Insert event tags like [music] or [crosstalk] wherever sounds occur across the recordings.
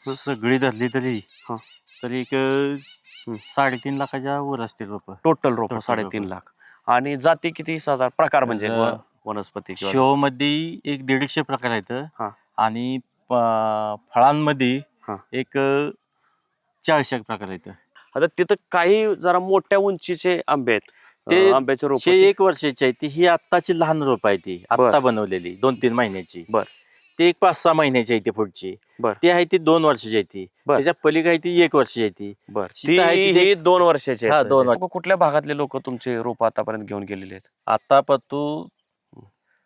सगळी धरली तरी हा. तरी एक. साडेतीन लाखाच्या वर असतील रोप टोटल रोप Total साडेतीन रोपं. लाख आणि जाती किती साधारण प्रकार म्हणजे अं, वनस्पती किंवा- शो मध्ये एक दीडशे प्रकार आहेत हा. आणि प- फळांमध्ये हा. एक अं, चारशे प्रकार आहेत आता तिथं काही जरा मोठ्या उंचीचे आंबे आहेत ते- अं, आंब्याचे रोप हे एक वर्षाची आहे ती ही आत्ताची लहान रोप आहे ती. आत्ता बनवलेली दोन तीन महिन्याची बर. ते एक पाच सहा महिन्याची आहे ती पुढची. बर. ती आहे ती दोन वर्षाची आहे ती. बर. त्याच्या पलीकडे आहे ती एक वर्षाची आहे ती. बर. सीता आहे ती एक- दोन वर्षाचे हा, आहेत दोन म्हणजे. कुठल्या भागातले लोक तुमचे रोप आतापर्यंत घेऊन गेलेले आहेत? आता पतू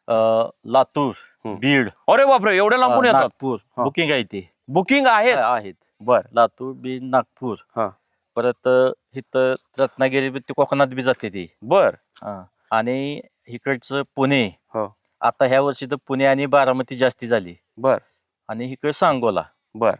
अं, लातूर हम्म. बीड. अरे बापरे एवढे लांबून अं, येतात. नागपूर. हा. बुकिंग आहे ती. बुकिंग आहे आहेत. बर. लातूर बीड नागपूर. हा. परत इथं रत्नागिरी बी- ते कोकणात बी जाते ती. बर. हा. आणि इकडचं पुणे. हो. आता ह्या वर्षी तर पुणे आणि बारामती जास्ती झाली. बर. आणि इकडे सांगोला. बर.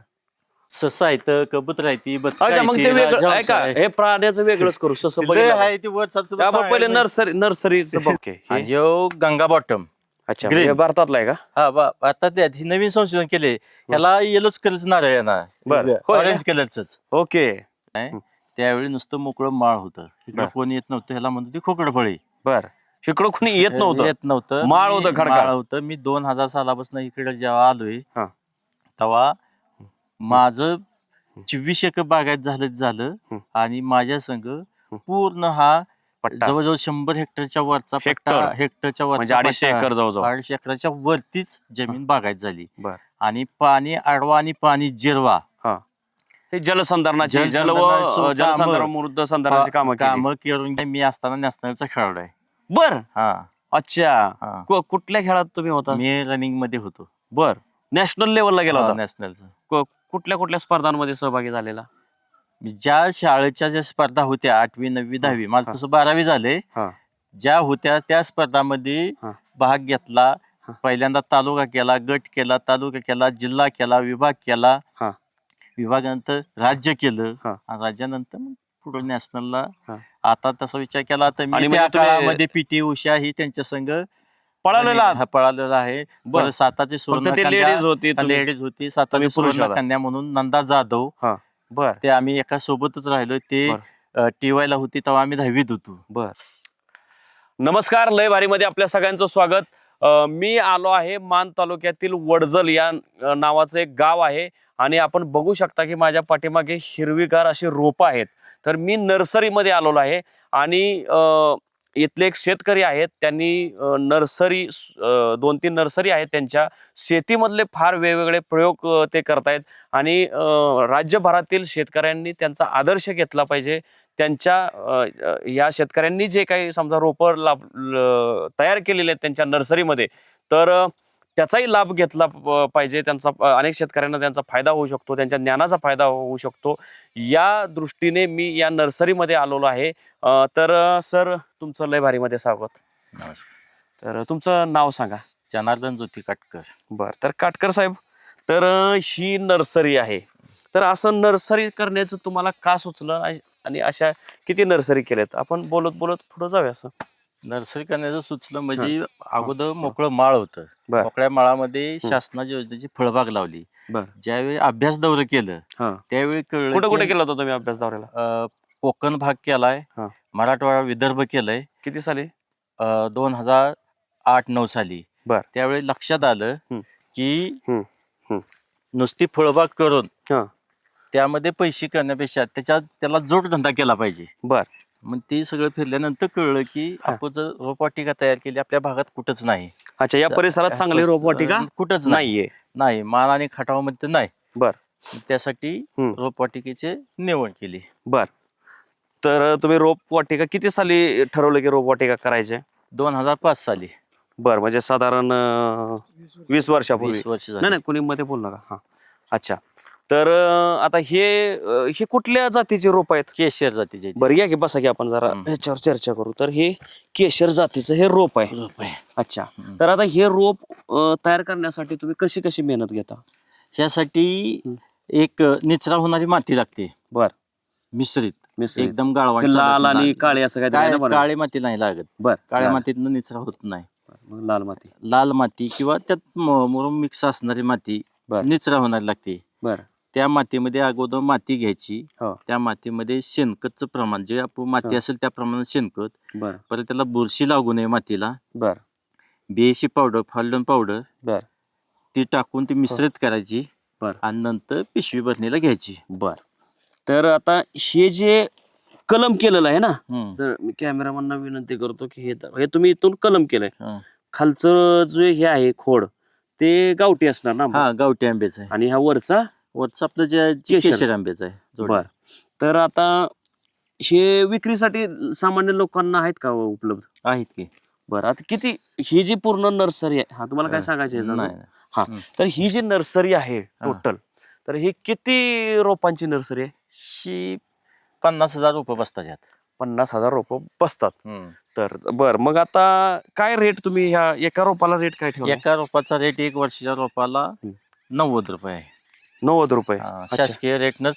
ससा आहे तर कबूतर आहे ती बदकं अच्छा आहे मग ती, ते वेगळं राजहंस ऐका आहे. हे प्राण्याचं वेगळंच करू सस ते आहे ती वर पहिले सांगायला नर्सरी नर्सरीचं बघ आणि [laughs] ह्यो गंगा बॉटम अच्छा Green. हे भारतातला आहे का? हा बा आता त्यात ही नवीन संशोधन केले. ह्याला येलोच कलरच नारळ येणार बरं. होय. ऑरेंज कलरच ओके. त्यावेळी नुसतं मोकळं माळ होतं. इकडं. कोणी येत नव्हतं ह्याला म्हणतो ती खोकडफळी बर. इकडं कोणी येत नव्हतं येत नव्हतं माळ मी- होतं खडकाळ. माळ होतं मी दोन हजार सालापासून इकडे जेव्हा आलोय हा. तेव्हा माझं चोवीस एकर बागायत झालं झालं हं. आणि माझ्या संघ पूर्ण हा पट्टा जवळजवळ शंभर हेक्टरच्या वरचा पट्टा हेक्टर. हेक्टरच्या म्हणजे वरचा अडीचशे पट्टा, एकर जवळजवळ अडीचशे एकराच्या वरतीच जमीन बागायत झाली बर. आणि पाणी आडवा आणि पाणी जिरवा हे जलसंधारणाची जल व जलसंधारणाची जलसंधारण कामं. मृद संधारणाची कामं केली. काम करून मी असताना नॅशनलचा खेळाडू आहे बर. हा. अच्छा. हा. कु- कुठल्या खेळात तुम्ही होता? मी रनिंगमध्ये होतो. बर. नॅशनल लेवलला गेला होता? नॅशनलचा कु- कुठल्या कुठल्या स्पर्धांमध्ये सहभागी झालेला? ज्या शाळेच्या ज्या स्पर्धा होत्या आठवी नववी दहावी मला. तसं बारावी झाले. हा. ज्या होत्या त्या स्पर्धामध्ये हा. भाग घेतला. हा. पहिल्यांदा तालुका केला गट केला तालुका केला जिल्हा केला विभाग केला. हा. विभागानंतर राज्य केलं. हा. आणि राज्यानंतर मग पुढे नॅशनलला. हा. आता तसा विचार केला तर आणि मी म्हणजे त्या तुम्ही- काळामध्ये पीटी उषा ही त्यांच्या संघ पळालेला आहात? हा, पळालेला आहे. बर. साताची फक्त सुवर्ण ते लेडीज होती तुम्ही- लेडीज होती. तुम्ही साताची पुरुष सुवर्ण होता. कन्या म्हणून नंदा जाधव. बर. ते आम्ही एका सोबतच राहिलो. ते बर. टी ला होती तेव्हा आम्ही दहावीत होतो. बर. नमस्कार. लय भारीमध्ये आपल्या सगळ्यांचं स्वागत. अं, मी आलो आहे मान तालुक्यातील वडजल या अं, नावाचं एक गाव आहे. आणि आपण बघू शकता की माझ्या पाठीमागे हिरवीगार अशी रोपं आहेत. तर मी नर्सरीमध्ये आलेलो आहे आणि इथले एक शेतकरी आहेत त्यांनी नर्सरी दोन तीन नर्सरी आहेत त्यांच्या शेतीमधले फार वेगवेगळे प्रयोग ते करतायत आणि राज्यभरातील शेतकऱ्यांनी त्यांचा आदर्श घेतला पाहिजे. त्यांच्या या शेतकऱ्यांनी जे काही समजा रोपं लाभ तयार केलेले आहेत त्यांच्या नर्सरीमध्ये तर त्याचाही लाभ घेतला पाहिजे. त्यांचा अनेक शेतकऱ्यांना त्यांचा फायदा होऊ शकतो त्यांच्या ज्ञानाचा फायदा होऊ शकतो. या दृष्टीने मी या नर्सरीमध्ये आलेलो आहे. तर सर तुमचं लय भारीमध्ये स्वागत. नमस्कार. तर तुमचं नाव सांगा. जनार्दन ज्योती काटकर. बर तर काटकर साहेब तर ही नर्सरी आहे. तर असं नर्सरी करण्याचं तुम्हाला का सुचलं? आणि- आणि अशा किती नर्सरी केल्यात? आपण बोलत बोलत पुढे जाऊया असं नर्सरी करण्याचं सुचलं म्हणजे अगोदर मोकळं माळ होतं बर. मोकळ्या माळामध्ये शासनाच्या योजनेची फळबाग लावली बर. ज्यावेळी अभ्यास दौरे केलं हा. त्यावेळी कळलं कुठे कुठे की, केला होता तुम्ही अभ्यास दौऱ्याला अं, कोकण भाग केलाय हा. मराठवाडा विदर्भ केलंय किती साली दोन हजार आठ नऊ साली बर. त्यावेळी लक्षात आलं हम्म. की हम्म. हम्म. नुसती फळबाग करून हा. त्यामध्ये पैसे करण्यापेक्षा त्याच्यात त्याला जोडधंदा केला पाहिजे बर मग ते सगळं फिरल्यानंतर कळलं की. आपण जर रोपवाटिका तयार केली आपल्या भागात कुठंच नाही. अच्छा या परिसरात चांगली रोपवाटिका कुठंच नाही. नाहीये. नाही मान आणि खटावामध्ये नाही. बर. त्यासाठी. रोपवाटिकेचे निवड केली. बर. तर तुम्ही रोपवाटिका किती साली ठरवलं की रोपवाटिका करायचे? दोन हजार पाच साली. बर म्हणजे साधारण वीस वर्षापूर्वी. वीस वर्ष नाही कोणी मध्ये बोल नका. हा. अच्छा. तर अं, आता हे अं, हे कुठल्या जातीचे रोप आहेत केशर जातीचे. बरं या की बसा की आपण जरा. ह्याच्यावर चर्चा करू तर हे केशर जातीचं हे रोप आहे रोप आहे. अच्छा. तर आता हे रोप अं, तयार करण्यासाठी तुम्ही कशी कशी मेहनत घेता ह्यासाठी. एक निचरा होणारी माती लागते बर मिश्रित. एकदम गाळवा ते लाल आणि काळी असं काय काळी माती नाही लागत बर काळ्या लाल. मातीतनं निचरा होत नाही मग लाल माती लाल माती किंवा त्यात म- मुरुम मिक्स असणारी माती बर. निचरा होणारी लागते बर त्या मातीमध्ये अगोदर माती घ्यायची. हो. त्या मातीमध्ये शेणखतचं प्रमाण जे आपण माती. असेल त्या प्रमाणात शेणखत. बर. परत त्याला बुरशी लागू नये मातीला. बर. बिएसी पावडर फाल्डन पावडर बर. ती टाकून ती मिश्रित करायची बर. आणि नंतर पिशवी भरणीला घ्यायची. बर. तर आता हे जे कलम केलेलं आहे ना हम्म. तर मी कॅमेरामॅनना विनंती करतो की हे हे तुम्ही इथून कलम केलंय. हा. खालचं जे हे आहे खोड ते गावठी असणार ना हा गावठी आंब्याचं आहे. आणि हा वरचा? आपलं जे जे केशर. केशर आंब्याचं आहे जोड. बर तर आता हे विक्रीसाठी सामान्य लोकांना आहेत का उपलब्ध आहेत की बरं आता किती ही जी पूर्ण नर्सरी आहे हा तुम्हाला काय सांगायचं आहे नाही. हा. तर ही जी नर्सरी आहे टोटल तर ही किती रोपांची नर्सरी आहे शी पन्नास हजार रुपये बसतात यात पन्नास हजार रोप बसतात. तर बर मग आता काय रेट तुम्ही ह्या एका रोपाला रेट काय ठेवला एका रोपाचा रेट एक वर्षाच्या रोपाला हम्म. नव्वद रुपये आहे नव्वद रुपये. अच्छा. शासकीय रेटनच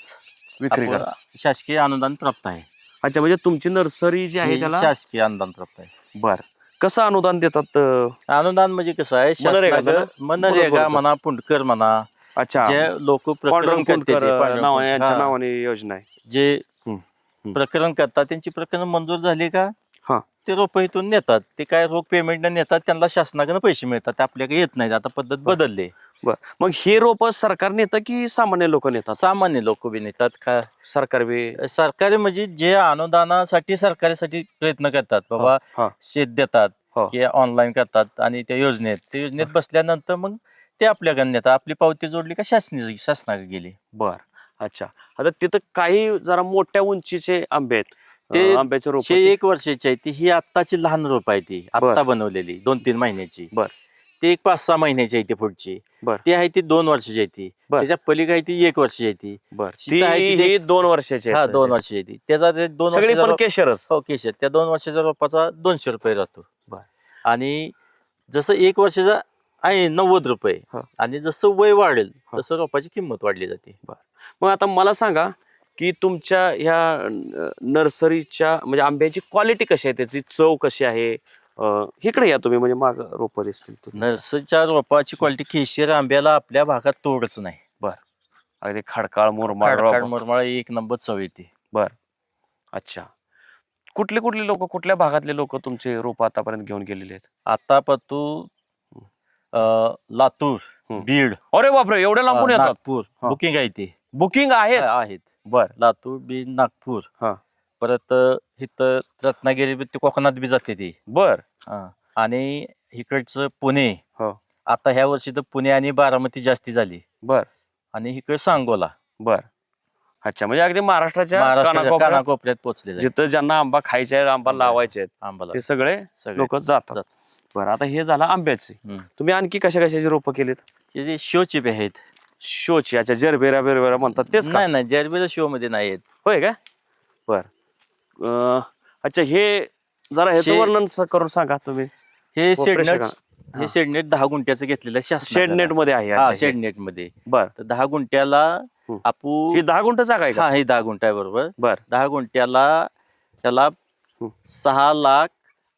विक्री करा. शासकीय अनुदान प्राप्त आहे. अच्छा म्हणजे तुमची नर्सरी जी आहे हे त्याला? शासकीय अनुदान प्राप्त आहे. बर. कसं अनुदान देतात अं, अनुदान म्हणजे कसं आहे मनरेगा शासनाकडं ना? मनरेगा बरोबर. म्हणा पुंडकर म्हणा अच्छा. जे लोक प्रकरण पांडुरंग करते कुंडकर, ते, अं, पांडुरंग नाव कुंडकर, यांच्या हा, नावाने योजना आहे. जे हम्म, हम्म. प्रकरण करतात त्यांची प्रकरण मंजूर झाली का? हा. ते रोप इथून नेतात. ते काय रोख पेमेंट नेतात त्यांना शासनाकडे पैसे मिळतात. ते आपल्याकडे येत नाहीत. आता पद्धत बदलली. बर मग हे रोप सरकार नेतं की सामान्य लोक नेतात? सामान्य लोक बी नेतात. का सरकार बी सरकारी म्हणजे जे अनुदानासाठी सरकारीसाठी प्रयत्न करतात. बाबा शेत देतात हो. की ऑनलाईन करतात आणि त्या योजनेत त्या योजनेत बसल्यानंतर मग ते आपल्याकडे नेतात. आपली पावती जोडली का शासनी शासनाकडे गेली? बर. अच्छा. आता तिथं काही जरा मोठ्या उंचीचे आंबे आहेत. ते- अं, आंब्याचे रोप हे एक वर्षाची आहे ती ही आत्ताची लहान रोप आहे ती. आत्ता बनवलेली. दोन तीन महिन्याची. बर. ते एक पाच सहा महिन्याची आहे ती पुढची बर. ती आहे ती दोन वर्षाची आहे ती बर. त्याच्या पलीकडे आहे ती एक वर्षाची आहे ती बर ती आहे ती ही एक- दोन वर्षाची हा दोन. वर्षाची आहे ती त्याचा ते दोन सगळी वर्षाचा पण रोप- केशरच हो केशर त्या दोन वर्षाच्या रोपाचा दोनशे रुपये बर. आणि जसं एक वर्षाचा आहे नव्वद रुपये हा. आणि जसं वय वाढेल हा. तसं रोपाची किंमत वाढली जाते मग आता मला सांगा की तुमच्या ह्या नर्सरीच्या म्हणजे आंब्याची क्वालिटी कशी आहे त्याची चव कशी आहे इकडे या तुम्ही म्हणजे माग रोप दिसतील तुम्ही. नर्सरीच्या रोपाची क्वालिटी केशर आंब्याला आपल्या भागात तोडच नाही. अगदी खडकाळ मुरमाड रोप. मुरमाळ एक नंबर चव येते. बर. अच्छा. कुठले कुठले लोक कुठल्या भागातले लोक तुमचे रोप आतापर्यंत घेऊन गेलेले आहेत? आता पतू लातूर हम्म. बीड अरे बापरे एवढ्या लांबून येतात. नागपूर हा. बुकिंग आहे ते. बुकिंग आहे? आहेत. बर. लातूर बीड नागपूर. हा. परत इथं रत्नागिरी बी ते कोकणात बी जाते ती. बर. हा. आणि इकडचं पुणे. हो. आता ह्या वर्षी तर पुणे आणि बारामती जास्ती झाली. बर. आणि इकडे सांगोला. बर. अच्छा म्हणजे अगदी महाराष्ट्राच्या महाराष्ट्राच्या कानाकोपऱ्यात कानाकोपऱ्यात पोहोचले जिथं ज्यांना आंबा खायचे आहेत आंबा आंबा. लावायचे आहेत आंबाला. ते सगळे सगळे लोक जातात. बरं आता हे झालं आंब्याचे. हम्म. तुम्ही आणखी कशा कशाची रोपं केलीत? हे जे शोचे बी आहेत. शोची अच्छा जरबेरा बेरबेरा म्हणतात तेच का? नाही नाही जरबेला शो मध्ये नाही आहेत. होय का? अं, अच्छा हे जरा ह्याचं शे- वर्णन स- करून सांगा तुम्ही हे व शेडनेट प्रेक्षकांना. हे शेडनेट दहा गुंठ्याचं घेतलेलं आहे शेड शासनाकडनं. नेटमध्ये आहे हा अच्छा हे. शेडनेटमध्ये बर तर दहा गुंठ्याला हम्म. आपू ही दहा गुंठ जागा आहे का हा हे दहा गुंठा आहे बरोबर बर दहा गुंठ्याला त्याला. सहा लाख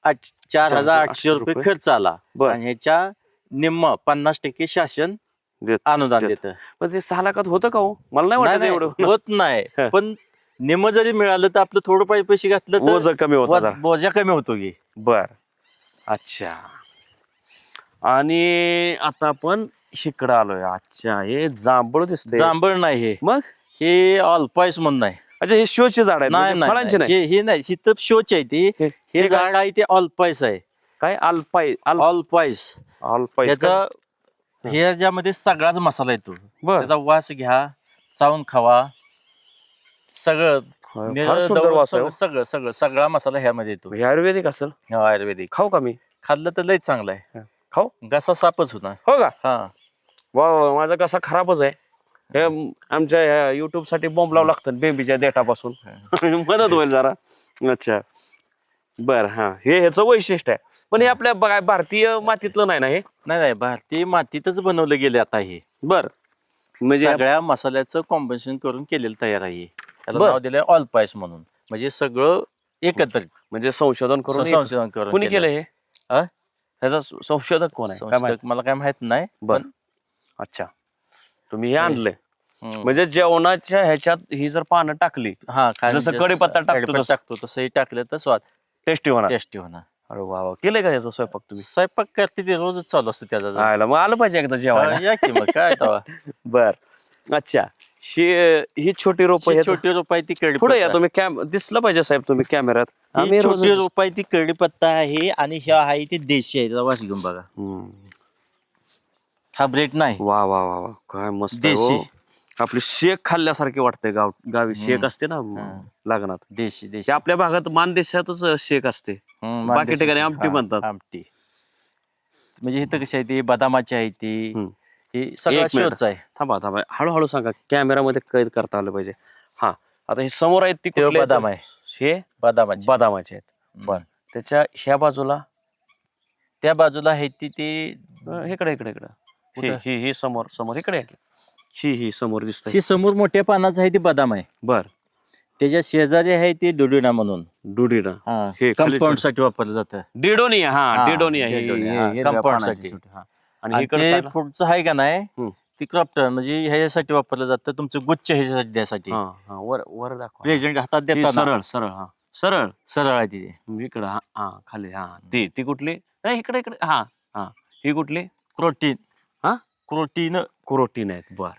आठ चार हजार आठशे रुपये रुपये. खर्च आला बर. आणि ह्याच्या निम्म पन्नास टक्के शासन देत- अनुदान देत. देतं पण ते सहा लाखात होतं का हो मला नाही वाटत एवढं होत नाही हा. पण निम्म जरी मिळालं तर आपलं थोडं पाय पैसे घातलं तर ओझं कमी होतं वज- जरा. बोजा कमी होतो की. बर. अच्छा. आणि आता आपण इकडं आलोय. अच्छा हे जांभळ दिसते जांभळ नाही हे. मग? हे ऑल्पाईस म्हणून नाही. अच्छा हे शोचे झाड नाही म्हणजे फळांचे नाही. नाही. हे हे नाही. ही तर शोच आहे ती. हे- हे हे काय? झाड आहे ते ऑल्पाईस आहे. काय? अल्पाई ऑल्पाईस अल्पाई याचा ह्याच्यामध्ये सगळाच मसाला येतो. बर. त्याचा वास घ्या चावून खावा. सगळं फार निरं सुंदर दवड वास आहे सगळं सगळं सगळं सगळा मसाला ह्यामध्ये येतो. हे आयुर्वेदिक असेल? हा, आयुर्वेदिक. खाऊ का मी? खाल्लं तर लय चांगलं आहे. खाऊ? घसा सापच होणार हो का? हा. वा वा, माझा कसा खराबच आहे. हे म- आमच्या ह्या युट्यूबसाठी बॉम्ब लावं लागतं बेंबीच्या देठापासून. [laughs] मदत होईल जरा. अच्छा. बर हा. हे ह्याचं वैशिष्ट्य आहे. पण हे आपल्या बघा भारतीय मातीतलं नाही ना हे? नाही नाही भारतीय मातीतच बनवलं गेले आता हे. बर. म्हणजे सगळ्या मसाल्याचं कॉम्बिनेशन करून केलेलं तयार आहे त्याला बर. नाव दिलंय ऑल पायस म्हणून म्हणजे सगळं एकत्रित म्हणजे संशोधन करून संशोधन करून कुणी केलं. हे? ह्याचा स- संशोधक कोण आहे काय माहीत? संशोधक मला काय माहीत नाही बर. पण अच्छा तुम्ही हे आणलंय हम्म. म्हणजे जेवणाच्या ह्याच्यात ही जर पानं टाकली हा खाली जसं जसं कढीपत्ता टाकतो कढीपत्ता तसं. टाकतो तसंही टाकलं तर स्वाद टेस्टी होणार टेस्टी होणार अरे वा वा केलंय का याचा स्वयंपाक तुम्ही स्वयंपाक करते ते रोजच चालू असतो त्याचा जरा. आयला मग आलं पाहिजे एकदा जेवायला या की मग काय तेव्हा. [laughs] बर अच्छा शी ही छोटी रोप ही छोटी रोप आहे ती पुढे या तुम्ही कॅम दिसलं पाहिजे साहेब तुम्ही कॅमेऱ्यात ही आम्ही रोज- छोटी रोप आहे ती कढीपत्ता आहे आणि ह्या आहे ती देशी आहे वास घेऊन बघा. हा ब्रेड नाही वा वा वा वा काय मस्त आहे देशी. हो. आपली शेक खाल्ल्यासारखे वाटते गाव गावी शेक असते ना लग्नात देशी देशी ते आपल्या भागात मानदेशातच शेक असते हम्म, बाकी ठिकाणी. आमटी हा, म्हणतात. आमटी म्हणजे इथं कशी आहे ती बदामाची आहे ती हम्म. ही सगळा एक मिनिट. आहे. थांबा थांबा. हळूहळू सांगा कॅमेरामध्ये कैद करता आलं पाहिजे. हा आता हे समोर आहेत ती ते कुठले आहेत? बदाम आहे. हे बदामाची. बदामाचे आहेत. बर. त्याच्या ह्या बाजूला त्या बाजूला आहे ती ती अं, इकडे इकडे इकडे. ही कुठं? ही ही समोर समोर इकडे आहे. ही ही समोर दिसतंय. ही समोर मोठ्या पानाचं आहे ती बदाम आहे. बर. त्याच्या शेजारी आहे ती डुडुना म्हणून. डुडीना. हे खाली कंपाऊंडसाठी वापरलं जातं. डिडोनिया हा डिडोनिया हे- हे- हा, हिरव्या पानाची. साठी. छोटी, हा. आणि आणि इकडे ते साईडला- पुढचं आहे का नाही. ती क्रॉप्टर म्हणजे ह्याच्यासाठी वापरलं जातं तुमचं गुच्छ ह्याच्यासाठी द्यासाठी हा हा वर वर दाखवा. प्रेझेंट हातात ही देताना. सरळ सरळ हा. सरळ. सरळ आहे ती. इकडं हा हा खाली हा. ती ती कुठली? नाही इकडे इकडे हा हा. ही कुठली? प्रोटीन हा? प्रोटीन क्रोटीन आहेत बर.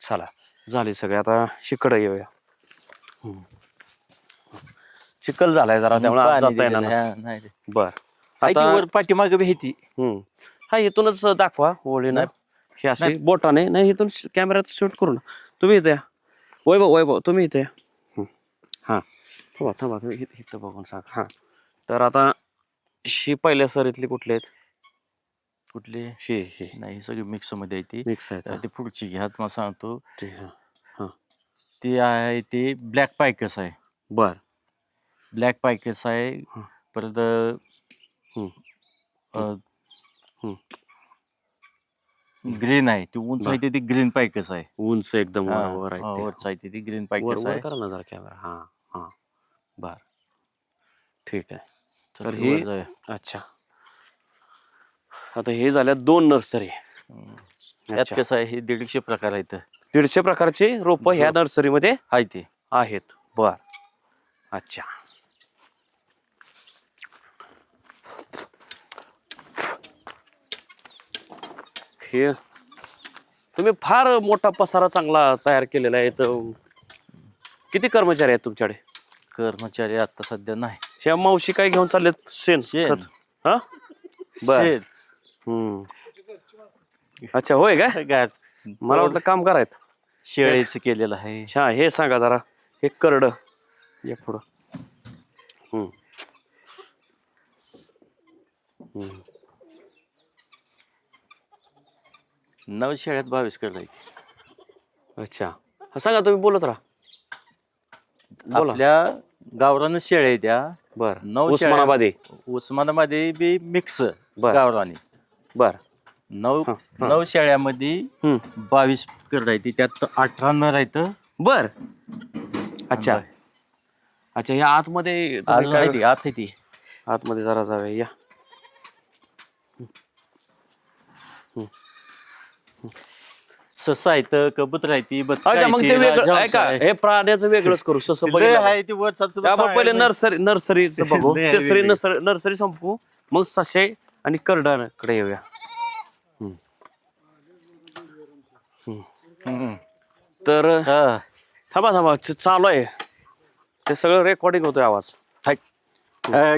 चला झाले सगळे. आता शिकड येऊया. हम्म. चिखल झालाय जरा त्यामुळे आज जाता येणार नाही. बर. आता पाठीमागे बी आहे ती हम्म. हा इथूनच दाखवा ओळीनं हे असे बोटाने नाही इथून कॅमेऱ्यात शूट करू ना. तुम्ही इथे या. वैभव वैभव तुम्ही इथे या. हा. थांबा थांबा तुम्ही इथं इथं बघून सांग. हा. तर आता शी पहिल्या सरीतली कुठली आहेत? कुठली? शी ही नाही सगळी मिक्समध्ये आहे ती. मिक्स आहेत तर ती पुढची घ्या तुम्हाला सांगतो. ते, हा. हा. ती आहे ती ब्लॅक पायकस आहे. बर. ब्लॅक पायकस आहे. हं. परत. ग्रीन आहे. ती उंच आहे ती- ग्रीन पायकस आहे? उंच एकदम वर आहे आहे ती ग्रीन पायकस आहे? करा ना जरा कॅमेरा हा हा. बर. ठीक आहे. तर ही. अच्छा. आता हे झाल्या दोन नर्सरी. यात कसं आहे? हे दीडशे प्रकार आहेत. दीडशे प्रकारचे रोप ह्या नर्सरीमध्ये आहे ते. आहेत. बर. अच्छा. हे. तुम्ही फार मोठा पसारा चांगला तयार केलेला आहे तर किती कर्मचारी आहेत तुमच्याकडे? कर्मचारी आता सध्या नाही. ह्या मावशी काय घेऊन चाललेत? शेण. शेण. खत? हा? बर. शेत. हम्म. अच्छा होय काय? काय? मला वाटलं काम करायचं शेळीचं केलेलं आहे. हा हे सांगा जरा. हे करड. या पुढं. हम्म. हम्म. नऊ शेळ्यात बावीस करायचे अच्छा. हा सांगा तुम्ही बोलत राहा. बोला. आपल्या गावरान शेळ्या आहेत त्या. बर. नऊ शेळ्या- उस्मानाबादी उस्मानामध्ये बी मिक्स बर. गावरानी. बर. नऊ नऊ शेळ्यामध्ये हम्म. बावीस करायची त्यात अठरा नर आहेत. बर. अच्छा. अच्छा ह्या आतमध्ये तुम्ही अजून काय- आहे ती आत आहे ती. आतमध्ये जरा जाऊया. या. सस आहेत कबूतर आहे ती बदकं अच्छा आहे मग ती, ते वेगळं राजहंस ऐका आहे. हे प्राण्याचं वेगळंच करू सस लय आहे ती वर चालतं आपण पहिले. नर्सरी नर्सरीचं बघू लय आहे तिसरी वेगळी. नर्सरी नर्सरी संपू मग सशे आणि करडाकडे येऊया हम्म. तर हा. थांबा थांबा च- चालू आहे ते सगळं रेकॉर्डिंग होतोय आवाज हाय. अ,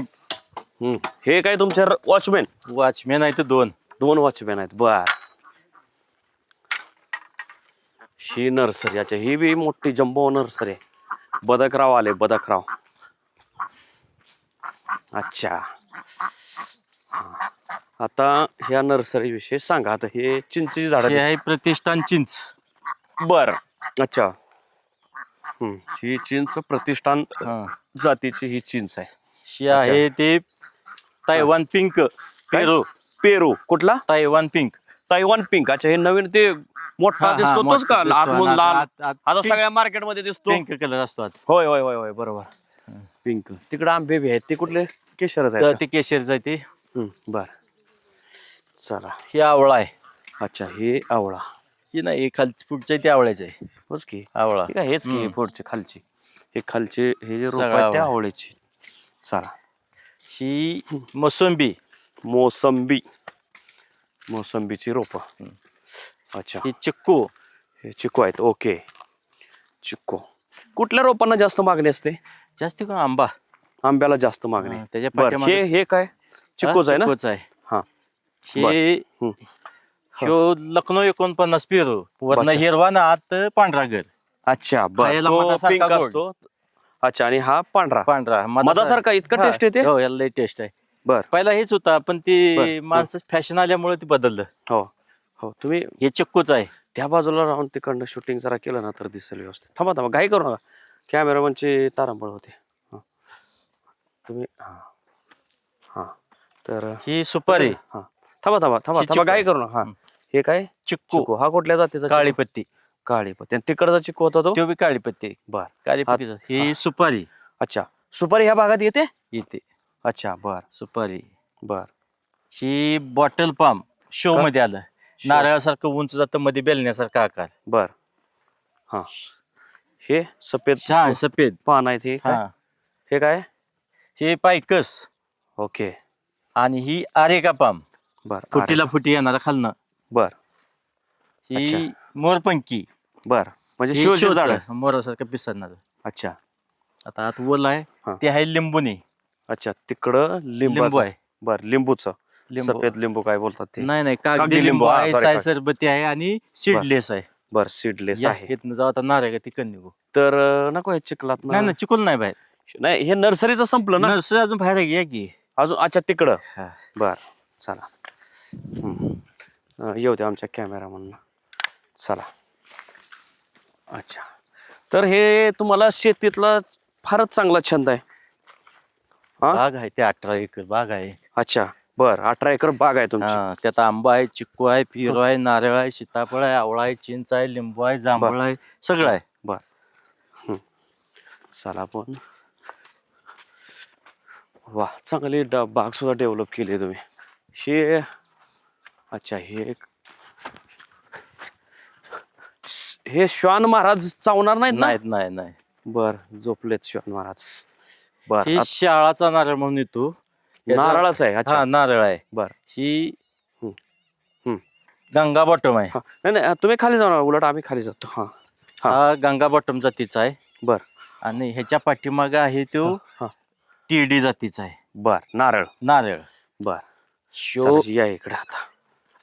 हम्म. हे काय तुमचे वॉचमॅन वॉचमॅन आहे तर दोन दोन वॉचमॅन आहेत बर ही नर्सरी अच्छा ही बी मोठी जम्बो नर्सरी आहे. बदकराव आले बदकराव. अच्छा. आता ह्या नर्सरी विषयी सांगा. आता हे चिंचेची झाड हे आहे प्रतिष्ठान चिंच. बर. अच्छा. हम्म. ही चिंच प्रतिष्ठान. जातीची ही चिंच आहे. ही आहे ते तायवान पिंक पेरू. पेरू. कुठला? Taiwan pink. Taiwan pink. अच्छा हे नवीन ते मोठा दिसतो तोच का. आतमधून लाल. आत- सगळ्या मार्केटमध्ये दिसतो. पिंक कलर असतो. होय होय होय होय बरोबर. पिंक तिकडे आंबे बी आहेत. ते कुठले? केशरच तर ते केशरचं आहे ते. बर. चला. हे आवळा आहे. अच्छा हे आवळा. ही नाही हे खालची पुढच्या ते आवळ्याचं आहे. होच की. आवळा. आहे हेच की हे. पुढचे खालचे. हे खालचे हे जे रोप सगळं आवळे. आवळ्याची. चला. ही मोसंबी. मोसंबी. मोसंबीची रोप. अच्छा. ही चिक्कू. हे चिकू आहेत. ओके. चिक्कू. कुठल्या रोपांना जास्त मागणी असते? जास्त करून आंबा. आंब्याला जास्त मागणी. हा, त्याच्या बरं, पाठीमागे- हे हे काय? चिक्कूच आहे ना? चिक्कूच आहे. हा. हे हम्म. ह्यो लखनौ एकोणपन्नास पेरू. वरनं अच्छा. हिरवा ना आत पांढरा घर अच्छा बरं. खायला तो मधासारखा pink गोड. असतो. अच्छा आणि हा पांढरा. पांढरा. मधासारखा. इतका हा, टेस्ट येते? हो याला टेस्ट आहे. बर. पहिला हेच होता पण ते. माणसं फॅशन आल्यामुळे ते बदललं. हो. हो तुम्ही हे चिक्कूच आहे. त्या बाजूला राहून तिकडनं शूटिंग जरा केलं ना तर दिसेल व्यवस्थित. थांबा थांबा घाई करू नका. कॅमेरामनचे तारांबळ होते. हं. तुम्ही हां. हां. तर ही सुपारी. हां. थांबा थांबा थांबा ही थांबा चिकू घाई आहे. करू नका. हां. हे. काय? चिक्कू. चिकू हा कुठल्या जातीचा काळी चिकू? पत्ती. काळी पत्ती. आणि तिकडचा चिकू होता तो? तो बी काळी पत्ती. बर. काळी पत्तीचा. ही सुपारी. अच्छा. सुपारी ह्या भागात येते? येते. अच्छा बर. सुपारी. बर. ही बॉटल पाम शो का? मध्ये आलं. नारळासारखं उंच जातं मध्ये बेलण्यासारखा आकार. बर. हा. हे सफेद हा सफेद. पान आहेत हे काय? हा. हे काय? हे पायकस. ओके. आणि ही आरेका पाम बर अरे, फुटीला फुटी येणारा खालनं. बर. ही अच्छा. मोरपंकी बर म्हणजे शिवचं शोचं झाड मोरासारखं पिसरणार. अच्छा. आता आत वल हा. आहे ते आहे लिंबुनी. अच्छा तिकडं लिंबू लिंबू आहे. बर लिंबूचं. लिंबू. सफेद लिंबू काय बोलतात ते? नाही नाही कागदी कागदी लिंबू लिंबू, हा, आहे sorry, साय कागदी. सरबती आहे आणि सीडलेस आहे. बर सीडलेस या, आहे. इथनं जाऊ आता नारळ ती निघू? तर अं, नको हे चिखलात नाही ना चिकुल नाही बाहेर. नाही हे नर्सरीचं संपलं ना? नर्सरी अजून बाहेर आहे, या की? अजून अच्छा तिकडं. हा. बर चला. हम्म. अं, येऊ दे आमच्या कॅमेरामन चला. अच्छा. तर हे तुम्हाला शेतीतला फारच चांगला छंद आहे. हा? बाग आहे ते अठरा एकर बाग आहे. अच्छा. बर अठरा एकर बाग आहे तुमची. हा, त्यात आंबा आहे चिक्कू आहे पिरो आहे नारळ आहे सीताफळ आहे आवळा आहे चिंच आहे लिंबू आहे जांभळ आहे सगळं आहे. बर. चला पण वा चांगली ड- बाग सुद्धा डेव्हलप केली आहे तुम्ही. हे अच्छा हे एक हे श्वान महाराज चावणार नाहीत ना? नाहीत नाही नाही. बर झोपलेत श्वान महाराज. बर ही शाळाचा नारळ म्हणून येतो. याचा- नारळच आहे अच्छा. हा नारळ आहे. बर. ही हम्म. गंगा बॉटम आहे. हा. नाही नाही तुम्ही खाली जाणार उलट आम्ही खाली जातो. हा. हा. हा गंगा बॉटम जातीचा आहे. बर. आणि ह्याच्या पाठीमागे आहे तो हा टीडी जातीचा आहे. बर नारळ. नारळ. बर. शो या इकडे आता.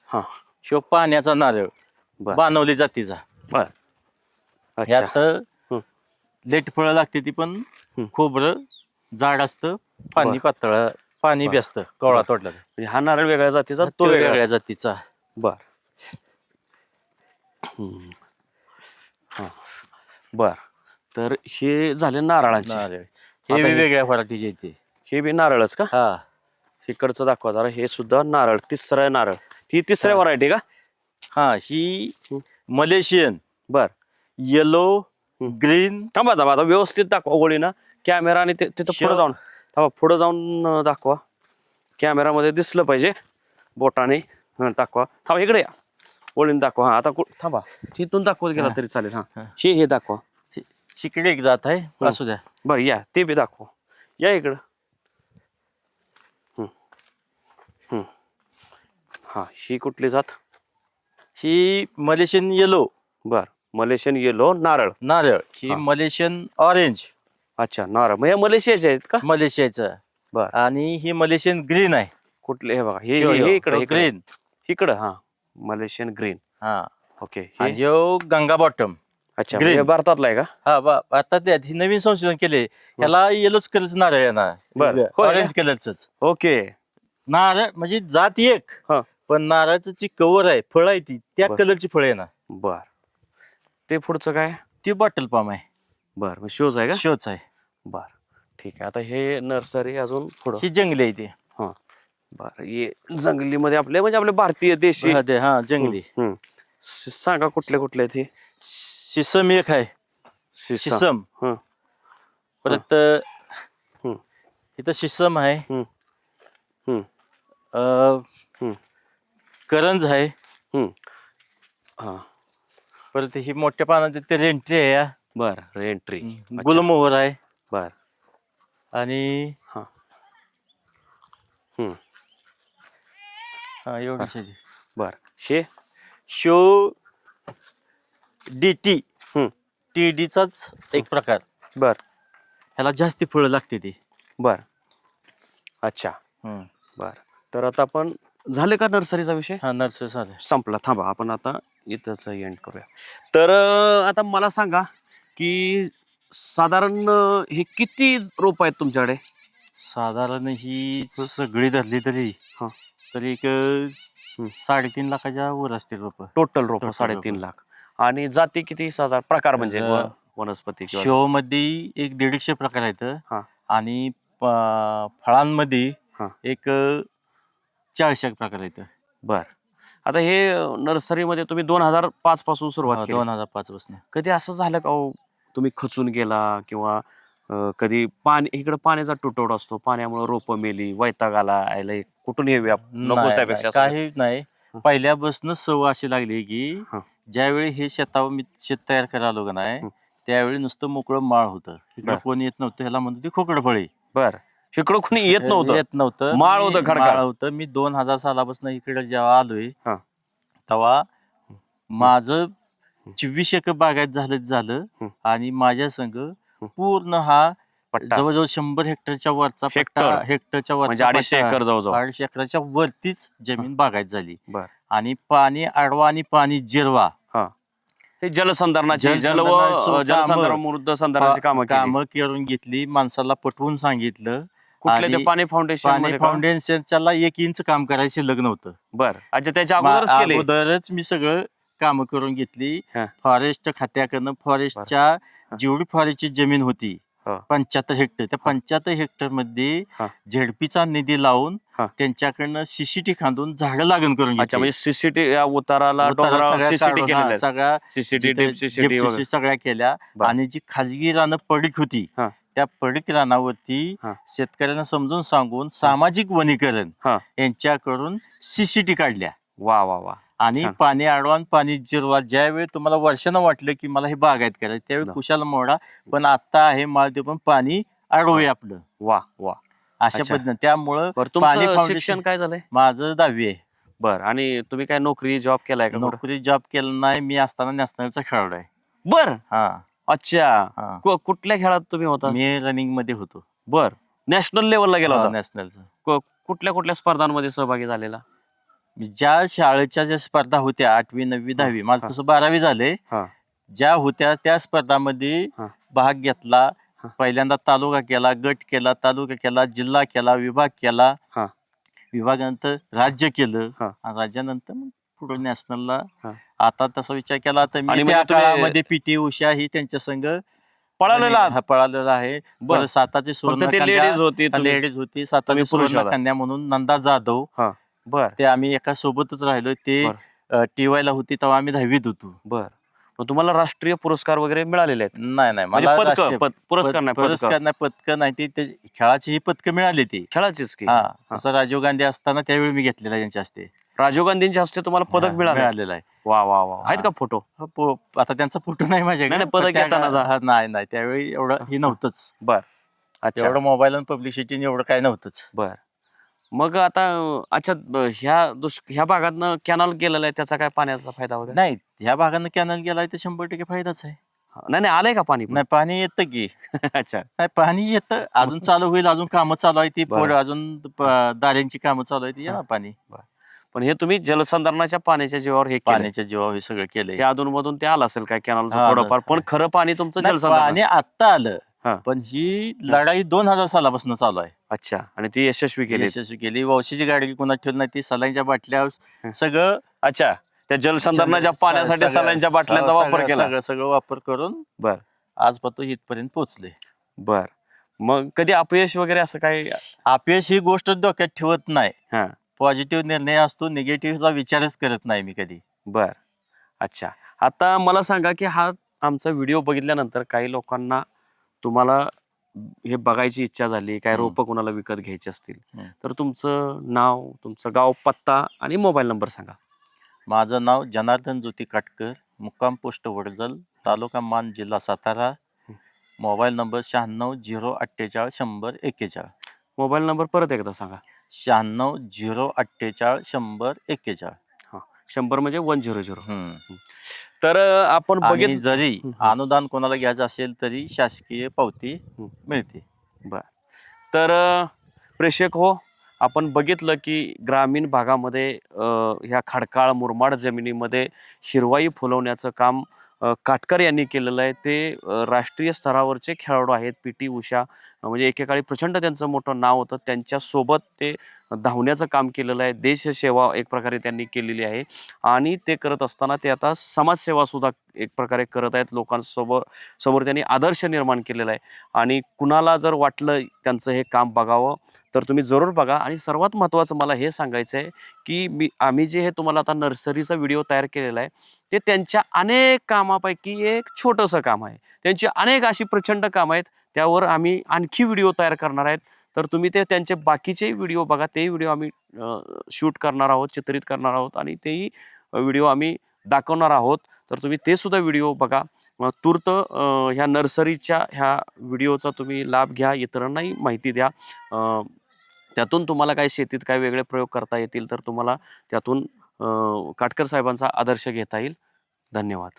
हा. शो पाण्याचा नारळ. बर. बानवली जातीचा. बर. अच्छा. हम्म. लेट फळं लागते ती पण. खोबरं जाड असतं पाणी पातळ. पाणी बी असतं कवळा तोडला. म्हणजे हा नारळ वेगळ्या जातीचा तो तो वेगळा वेगळ्या जातीचा. बर. हा. बर. तर हे झाले नारळाचे. नारळ. आता हे हे- वेगवेगळ्या व्हरायटीचे येते हे बी नारळच का? हा. इकडचं दाखवा जरा. हे सुद्धा नारळ तिसरा नारळ. ही तिसऱ्या व्हरायटी का? हा ही मलेशियन. बर. येलो. ग्रीन थांबा थांबा. आता व्यवस्थित दाखवा ओळीनं. कॅमेरा आणि ते- तिथं पुढे जाऊन. थांबा पुढे जाऊन दाखवा. कॅमेरामध्ये दिसलं पाहिजे. बोटाने हं, दाखवा. थांबा इकडे या. ओळीने दाखवा. हा आता कु- थांबा. तिथून दाखवत गेला तरी चालेल हा. हा. हे दाखवा. शिकडे एक जात आहे. असू द्या. बर या. ते बी दाखवा. या इकडं. हं. हं. कुठली जात? ही मलेशियन येलो बर. मलेशियन येलो नारळ. नारळ. हा. मलेशियन ऑरेंज अच्छा नारळ मग हे मलेशियाचे आहेत का? मलेशियाचं. बर. आणि ही मलेशियन ग्रीन आहे. कुठले? हे बघा हे इकडे ग्रीन. इकडं हा. Malaysian green. हा. ओके आणि हे ह्यो गंगा बॉटम. अच्छा green. हे भारतातला आहे का? हा बा आता त्यात ही नवीन संशोधन केले. ह्याला येलोच कलरच नारळ येणार बरं. होय? ऑरेंज कलरच ओके. नारळ म्हणजे जात एक. हा. पण नारळाचं जी कवर आहे फळ आहे ती त्या बरं. कलरची फळ येणार बर. ते पुढचं काय? ती बॉटल पाम आहे. बर मग शोज आहे का? शोच आहे. बर ठीक आहे. आता हे नर्सरी अजून पुढं. ही जंगली आहे ती. हा. बर हे जंगलीमध्ये आपले म्हणजे आपले भारतीय देशी. हा, ते- हा जंगली. हम्म. स- सांगा कुठले कुठले हे? शिसम एक आहे. शिसा. शिसम. हं, परत हं, इथं शिसम आहे. अं, करंज आहे. हा. परत ही मोठ्या पानात ते रेंट्री आहे या. बर एंट्री गुलमोहर आहे. बर. आणि हा. हम्म. हा, ती. बर. हे शो डी टी. हम्म. टी डीचाच एक प्रकार. बर. ह्याला जास्ती फळं लागते ती. बर. अच्छा. हम्म. बर. तर आता आपण झाले का नर्सरीचा विषय? हा नर्सरी झालं. संपला. थांबा आपण आता इथंच एंड करूया. तर अं, आता मला सांगा की साधारण हे किती रोप आहेत तुमच्याकडे? साधारण ही सगळी धरली तरी हा. तरी एक अं, साडेतीन लाखाच्या वर असतील रोप. टोटल रोप Total साडेतीन रोपं. लाख. आणि जाती किती साधारण? प्रकार म्हणजे वनस्पती किंवा- शो मध्ये एक दीडशे प्रकार आहेत. हा. आणि प- फळांमध्ये हा. एक अं, चारशे प्रकार आहेत. बर. आता हे नर्सरीमध्ये तुम्ही दोन हजार पाच पासून सुरुवात केली. दोन हजार पाच पासून. कधी असं झालं का हो, तुम्ही खचून गेला किंवा अं, कधी पाणी इकडे पाण्याचा तुटवडा असतो पाण्यामुळे रोपं मेली वैताग आला आयला हे कुठून नाही, नकोच नाही, त्यापेक्षा असं. काही नाही पहिल्यापासून सवय अशी लागली की हा. ज्यावेळी हे शेतावर मी शेत तयार करायला आलो का नाही हं. त्यावेळी नुसतं मोकळं माळ होतं इकडे बर. कोणी येत नव्हतं ह्याला म्हणतो ती खोकड फळी बर इकडं कोणी येत नव्हतं येत नव्हतं माळ मी- होतं खडकाळ. माळ होतं मी दोन हजार सालापासून इकडे जेव्हा आलोय हा. तेव्हा माझं चोवीस एकर बागायत झालं. झालं. आणि माझ्या संघ पूर्ण हा पट्टा. जवळजवळ शंभर हेक्टरच्या वरचा पट्टा हेक्टर. हेक्टरच्या म्हणजे वरचा अडीचशे पट्टा- एकर जवळजवळ. अडीचशे एकराच्या वरतीच जमीन बागायत झाली. बर. आणि पाणी आडवा आणि पाणी जिरवा. हा. जलसंधारणाची जल व जलसंधारणाची कामं- जलसंधारण मृद संधारणाची कामं केली. कामं करून घेतली. माणसाला पटवून सांगितलं. ते पाणी फाउंडेशन पाणी? फाउंडेशनच्याला एक इंच काम करायचे लग्न होतं. बर. अच्छा त्याच्या मा- अगोदरच केले. अगोदरच मी सगळं काम करून घेतली हा. फॉरेस्ट खात्याकडनं फॉरेस्टच्या जेवढी फॉरेस्टची जमीन होती हा. पंच्याहत्तर हेक्टर त्या पंच्याहत्तर हेक्टरमध्ये हा. झेडपीचा निधी लावून हा. त्यांच्याकडनं सीसीटी खांदून झाडं लागण करून अच्छा घेतली. म्हणजे सीसीटी या उताराला उतारा डोंगरावर सगळ्या सीसीटी काढून, सगळ्या सीसीटी सीसीटी केल्या बर. आणि जी खाजगी रानं पडीक होती हा. त्या पडीक रानावरती हा. शेतकऱ्यांना समजून सांगून सामाजिक वनीकरण हा. यांच्याकडून सीसीटी काढल्या वा वा वा आणि छान. पाणी अडवान पाणी जिरवा ज्यावेळी तुम्हाला वर्षानं वाटलं की मला हे बागायत करायचं त्यावेळी बर. कुशाला मोडा पण आता आहे माळदेव पण पाणी अडवूया आपलं. वा वा. अशा अच्छा. पद्धतीने. त्यामुळं बर पाणी तुमचं फाउंडेशन- शिक्षण काय झालंय? माझं दहावी आहे. बर आणि तुम्ही काय नोकरी जॉब केलाय का कुठं? नोकरी जॉब केला नाही. मी असताना नॅशनलचा खेळाडू आहे. बर. हा. अच्छा. हा. कु- कुठल्या खेळात तुम्ही होता? मी रनिंगमध्ये होतो. बर. नॅशनल लेवलला गेला होता? नॅशनलचा. कु- कुठल्या कुठल्या स्पर्धांमध्ये सहभागी झालेला? मी ज्या शाळेच्या ज्या स्पर्धा होत्या आठवी नववी दहावी मला. तसं बारावी झाले हा. ज्या होत्या त्या स्पर्धामध्ये हा. भाग घेतला. पहिल्यांदा तालुका केला गट केला तालुका केला जिल्हा केला विभाग केला हा. विभागानंतर राज्य केलं हा. आणि राज्यानंतर मग पुढे नॅशनलला हा. आता तसा विचार केला तर मी त्या म्हणजे तुम्ही- काळामध्ये पीटी उषा ही त्यांच्या संघ पळालेला आहात? पळालेला आहे बर. परत साताची फक्त ते लेडीज होती तुम्ही- लेडीज होती तुम्ही साताची पुरुष सुवर्ण. कन्या म्हणून नंदा जाधव बर. ते आम्ही एका सोबतच राहिलो ते बर. टीवायला होती तेव्हा आम्ही दहावीत होतो. बर. मग तुम्हाला राष्ट्रीय पुरस्कार वगैरे मिळालेले आहेत? नाही नाही म्हणजे मला पदकं, राष्ट्रीय- पद- पुरस्कार पद- नाही पुरस्कार पदकं. नाही पदकं नाही ती ते खेळाची ही पदकं मिळाली ती. खेळाचीच की? हा असं राजीव गांधी असताना त्यावेळी मी घेतलेला यांच्या हस्ते. राजीव गांधींच्या हस्ते तुम्हाला पदक हा, मिळालं? मिळालेलं आहे. वा वा वा. आहेत. का फोटो? हा, पो- आता त्यांचा फोटो नाही माझ्याकडे. नाही, पदक पण त्या घेताना जा. काळात- हा, नाही नाही त्यावेळी एवढं हे नव्हतंच. बर. अच्छा. एवढं मोबाईल आणि पब्लिसिटी एवढं काय नव्हतंच. बर. मग आता अच्छा ब- ह्या दुष् ह्या भागातनं कॅनल गेलेला आहे त्याचा काय पाण्याचा फायदा वगैरे? नाही ह्या भागानं कॅनल गेलाय तर शंभर टक्के फायदाच आहे. हा, नाही नाही आलंय का पाणी पण? नाही पाणी येतं की. [laughs] अच्छा. नाही पाणी येतं अजून चालू होईल अजून कामं चालू आहे ती बरं. अजून प- दाऱ्यांची कामं चालू आहे ती या पाणी. पण हे तुम्ही जलसंधारणाच्या पाण्याच्या जीवावर हे केलंय. पाण्याच्या जीवावर हे सगळं केलंय. अधून मधून ते आलं असेल काय कॅनलचं हा, थोडंफार आलं पण खरं पाणी तुमचं नाही, जलसंधारण पाणी आत्ता आलं. हा. पण ही लढाई दोन हजार सालापासून चालू आहे. अच्छा. आणि ती यशस्वी केली. यशस्वी केली. वौशीची गाडी कोणा ठेवली नाही ती सलाईच्या बाटल्या. सगळं अच्छा. त्या जलसंधारणाच्या सगळं- पाण्यासाठी सगळं- सलांच्या बाटल्यांचा सगळं- वापर केला. सगळं सगळं वापर करून बर. आज पाहतो इथपर्यंत पोहोचले. बर. मग कधी अपयश वगैरे असं काय अपयश ही गोष्ट डोक्यात ठेवत नाही. हा. पॉझिटिव्ह निर्णय असतो निगेटिव्हचा विचारच करत नाही मी कधी. बर. अच्छा. आता मला सांगा की हा आमचा व्हिडिओ बघितल्यानंतर काही लोकांना तुम्हाला हे बघायची इच्छा झाली काय. रोपं कोणाला विकत घ्यायची असतील. तर तुमचं नाव तुमचं गाव पत्ता आणि मोबाईल नंबर सांगा. माझं नाव जनार्दन ज्योती काटकर मुक्काम पोस्ट वडजल तालुका मान जिल्हा सातारा. मोबाईल नंबर शहाण्णव झिरो अठ्ठेचाळीस शंभर एक्केचाळीस. मोबाईल नंबर परत एकदा सांगा. शहाण्णव झिरो अठ्ठेचाळीस शंभर एक्केचाळीस. शंभर म्हणजे वन झिरो झिरो. तर आपण आणि बघित जरी. अनुदान कोणाला घ्यायचं असेल तरी शासकीय पावती. मिळते. तर अ, प्रेक्षक हो आपण बघितलं की ग्रामीण भागामध्ये अ, ह्या खडकाळ मुरमाड जमिनीमध्ये हिरवाई फुलवण्याचं काम अ, काटकर यांनी केलेलं आहे. ते अ, राष्ट्रीय स्तरावरचे खेळाडू आहेत. पी. टी. उषा म्हणजे एकेकाळी प्रचंड त्यांचं मोठं नाव होतं. त्यांच्यासोबत ते धावण्याचं काम केलेलं आहे. देशसेवा एक प्रकारे त्यांनी केलेली आहे. आणि ते करत असताना ते आता समाजसेवासुद्धा एक प्रकारे करत आहेत. लोकांसोबत समोर त्यांनी आदर्श निर्माण केलेला आहे. आणि कुणाला जर वाटलं त्यांचं हे काम बघावं तर तुम्ही जरूर बघा. आणि सर्वात महत्त्वाचं मला हे सांगायचं आहे की मी आम्ही जे हे तुम्हाला आता नर्सरीचा व्हिडिओ तयार केलेला आहे ते त्यांच्या अनेक कामापैकी एक छोटंसं काम आहे. त्यांची अनेक अशी प्रचंड कामं आहेत. त्यावर आम्ही आणखी व्हिडिओ तयार करणार आहेत. तर तुम्ही ते त्यांचे बाकीचे व्हिडिओ बघा ते व्हिडिओ आम्ही शूट करणार आहोत चित्रित करणार आहोत आणि तेही व्हिडिओ आम्ही दाखवणार आहोत. तर तुम्ही ते सुद्धा व्हिडिओ बघा. तूर्त ह्या नर्सरीच्या ह्या व्हिडिओचा तुम्ही लाभ घ्या इतरांनाही माहिती द्या. त्यातून तुम्हाला काय शेतीत काय वेगळे प्रयोग करता येतील तर तुम्हाला त्यातून काटकर साहेबांचा आदर्श घेता येईल. धन्यवाद.